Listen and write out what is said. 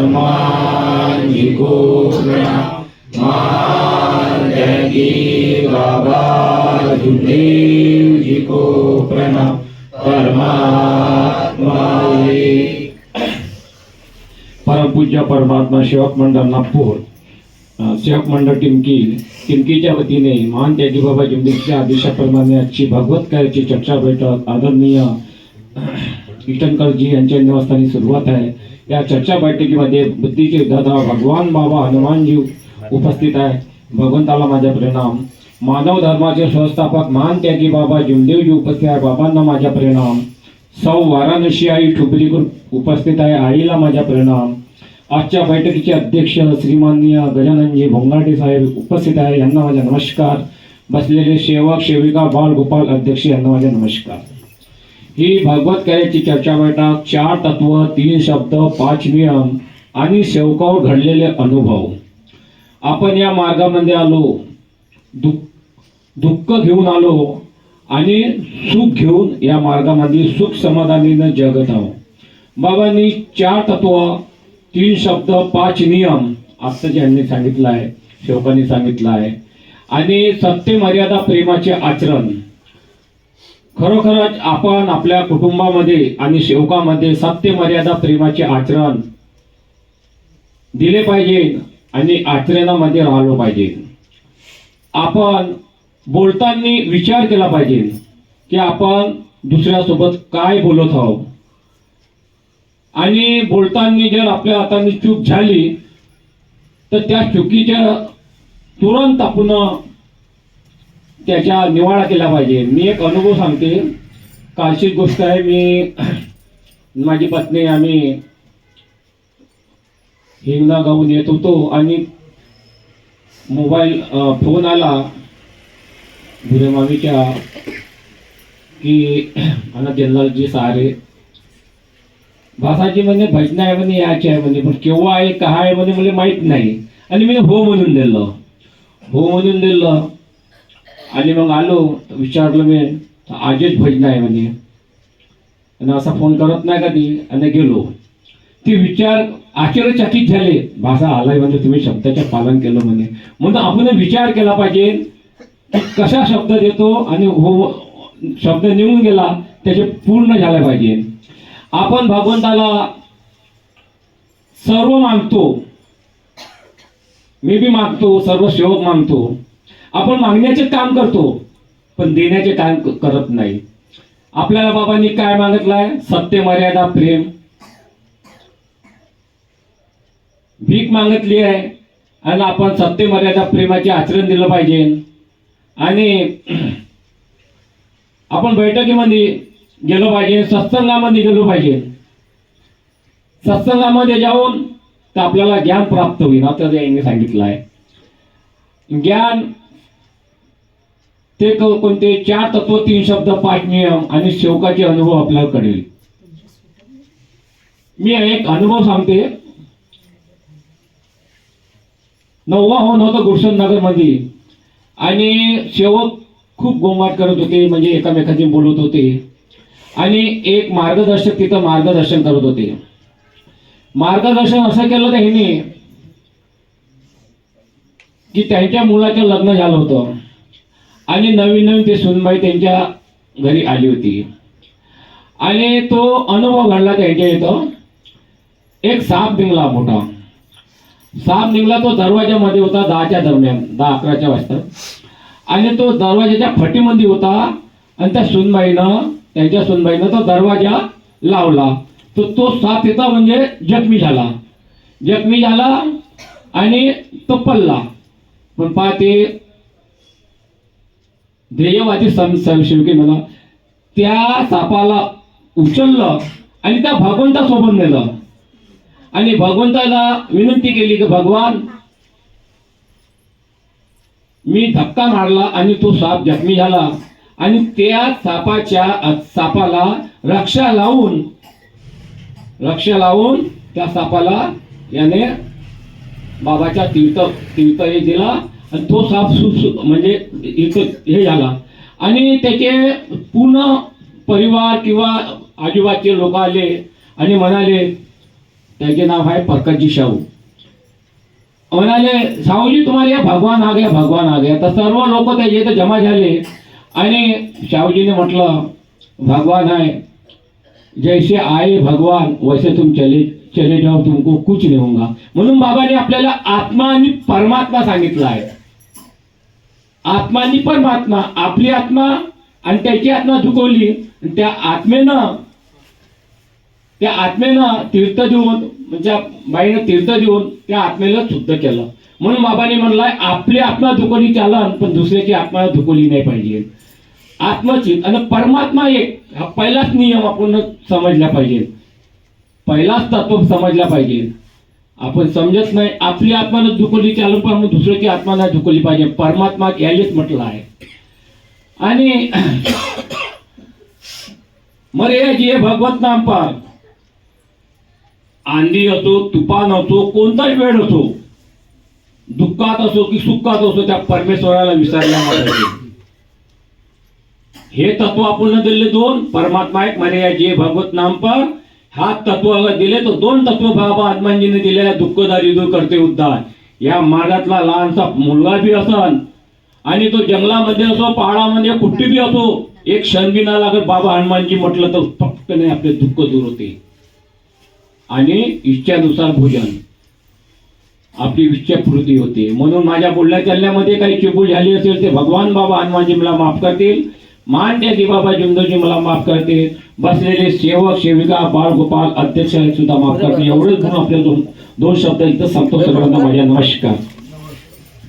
हनुमान जी को प्रणाम मान त्यागी बाबा गुरुदेव जी को प्रणाम परमात्मा एक. परमपूज्य परमात्मा सेवक मंडळ नागपूर अ, सेवक मंडळ टिमकी टिमकीच्या वतीने महान त्यागी बाबा जिंदगीच्या आदेशाप्रमाणे आजची भागवत कार्याची चर्चा बैठक आदरणीय कीर्तनकरजी यांच्या निवासस्थानी सुरुवात आहे या चर्चा बैठकीमध्ये बुद्धीचे दादा भगवान बाबा हनुमानजी उपस्थित आहे भगवंताला माझा प्रणाम. मानव धर्माचे संस्थापक महान त्यागी बाबा जुमदेवजी उपस्थित आहे बाबांना माझ्या प्रणाम. सौ वाराणसी आई ठुबरीकर उपस्थित आहे. आईला माझ्या प्रणाम. आजच्या बैठकीचे अध्यक्ष श्रीमान्य गजाननजी भोंगाटे साहेब उपस्थित आहे. यांना माझा नमस्कार. बसलेले सेवक सेविका बाल गोपाल अध्यक्ष यांना माझा नमस्कार. ही भागवत कार्याची चर्चा बैठक चार तत्व तीन शब्द पाच नियम आणि शेवकावर घडलेले अनुभव. आपण या मार्गामध्ये आलो दुःख दुःख घेऊन आलो आणि सुख घेऊन या मार्गामध्ये सुख समाधानीनं जगत आहोत. बाबांनी चार तत्व तीन शब्द पाच नियम आत्ता ज्यांनी सांगितलं आहे शेवकांनी सांगितलं आहे आणि सत्य मर्यादा प्रेमाचे आचरण खरोखरच आपण आपल्या कुटुंबामध्ये आणि सेवकामध्ये सत्य मर्यादा प्रेमाचे आचरण दिले पाहिजे आणि आचरणामध्ये राहिलो पाहिजे. आपण बोलताना विचार केला पाहिजे की आपण दुसऱ्यासोबत काय बोलत आहोत. आणि बोलताना जर आपल्या हाताने चूक झाली तर त्या चुकीच्या तुरंत आपण त्याच्या निवाडा केला पाहिजे. मी एक अनुभव सांगते. कालची गोष्ट आहे मी माझी पत्नी आम्ही हिंगणा गाऊन येत होतो आणि मोबाईल फोन आला मामीच्या की मला जनरलजी सारे भासाजी म्हणे भजन आहे म्हणे याची आहे म्हणे पण केव्हा आहे का आहे म्हणे मला माहीत नाही. आणि मी हो म्हणून दिलं. हो म्हणून दिलं. आणि मग आलो विचारलं मी आजच भजन आहे म्हणे. आणि असा फोन करत नाही कधी आणि गेलो. ते विचार आश्चर्यचकित झाले. भाषा आलाय म्हणजे तुम्ही शब्दाचे पालन केलं म्हणे. म्हणून आपण विचार केला पाहिजे कसा शब्द देतो आणि हो शब्द निघून गेला त्याचे पूर्ण झाले पाहिजे. आपण भगवंताला सर्व मागतो मी बी मागतो सर्व सेवक मागतो आपण मागण्याचे काम करतो पण देण्याचे काम करत नाही. आपल्याला बाबांनी काय मागितलंय? सत्य मर्यादा प्रेम. भीक मागितली आहे आणि आपण सत्य मर्यादा प्रेमाचे आचरण दिलं पाहिजे. आणि आपण बैठकीमध्ये गेलो पाहिजे सत्संगामध्ये गेलो पाहिजे. सत्संगामध्ये जाऊन तर आपल्याला ज्ञान प्राप्त होईल आता यांनी सांगितलं आहे ज्ञान ते कोणते चार तत्व तीन शब्द पाच नियम आणि शेवकाचे अनुभव आपल्याला कळेल. मी एक अनुभव सांगते. नववा होऊन होतं गुरसन नगरमध्ये आणि शेवक खूप गोंगाट करत होते म्हणजे एकामेकांशी बोलत होते. आणि एक मार्गदर्शक तिथं मार्गदर्शन करत होते. मार्गदर्शन असं केलं त्यांनी की त्यांच्या मुलाचं लग्न झालं होतं. आणि नवीन नवीन ते सुनबाई त्यांच्या घरी आली होती. आणि तो अनुभव घडला त्यांच्या इथं? एक साप निघला मोठा. साप निघला तो दरवाज्यामध्ये होता दहाच्या दरम्यान दहा अकराच्या वाजता. आणि तो दरवाजाच्या फटीमध्ये होता आणि त्या सुनबाईनं त्यांच्या सुनबाईनं तो दरवाजा लावला. तो तो साप येता म्हणजे जखमी झाला. जखमी झाला आणि तो पडला. पण पहा ते ध्येयवादी सम संशोकी मला त्या सापाला उचललं आणि त्या भगवंतासोबत नेलं. आणि भगवंताला विनंती केली की भगवान मी धक्का मारला आणि तो साप जखमी झाला आणि त्या सापाच्या सापाला रक्षा लावून रक्षा लावून त्या सापाला याने बाबाच्या तीर्थ तीर्थ हे दिला आणि तो साप सु म्हणजे हे झाला. आणि त्याचे पूर्ण परिवार किंवा आजूबाजूचे लोक आले आणि म्हणाले त्याचे नाव आहे परकतजी शाहू. म्हणाले शाहूजी तुम्हाला या भगवान आ गया भगवान आ गया तर सर्व लोक त्याचे इथे जमा झाले आणि शाहूजीने म्हटलं भगवान आहे. जैसे आए भगवान वैसे तुम चले चले जाओ तुमको कुछ नाही होगा. म्हणून बाबाने आपल्याला आत्मा आणि परमात्मा सांगितलं आहे. आत्मानी पण महात्मा आपली आत्मा आणि त्याची आत्मा झुकवली आणि त्या आत्मेनं त्या आत्मेनं तीर्थ देऊन म्हणजे बाईनं तीर्थ देऊन त्या आत्मेला शुद्ध केलं. म्हणून बाबाने म्हणलाय आपली आत्मा धुकवली चालन पण दुसऱ्याची आत्मा धुकवली नाही पाहिजे. आत्मचित आणि परमात्मा एक हा पहिलाच नियम आपण समजला पाहिजे. पहिलाच तत्व समजला पाहिजे. आपण समजत नाही आपली आत्मा न की चालून पण दुसऱ्याची आत्मा नाही धुकवली पाहिजे. परमात्मा यायलेच म्हटलं आहे. आणि मरे जे भगवत नाम पार. आंधी असो तुफान असो कोणताच वेळ असो दुःखात असो की सुखात असो त्या परमेश्वराला विसरल्या हे तत्व आपण दिले दोन परमात्मा एक म्हणे जे भगवत नाम पर. हा तत्व अगर दिले तर दोन तत्व बाबा हनुमानजीने दिलेल्या दुःखदारी दूर करते उद्धार. या मार्गातला लहानसा मुलगा बी असन आणि तो जंगलामध्ये असो पहाडामध्ये कुठे बी असो एक क्षण बी ना लागत बाबा हनुमानजी म्हटलं तर पटकन आपले दुःख दूर होते. आणि इच्छानुसार भोजन. आपली इच्छा पूर्ती होते. म्हणून माझ्या बोलण्या चालण्यामध्ये काही चुकू झाली असेल ते भगवान बाबा हनुमानजी मला माफ करतील. मान त्या बाबा जिंदोजी मला माफ करतील. बसलेले सेवक सेविका बाळगोपाल अध्यक्ष सुद्धा माफ करतील. एवढंच म्हणून आपल्या दोन दोन शब्द इथं संपतो सगळ्यांना. माझ्या नमस्कार.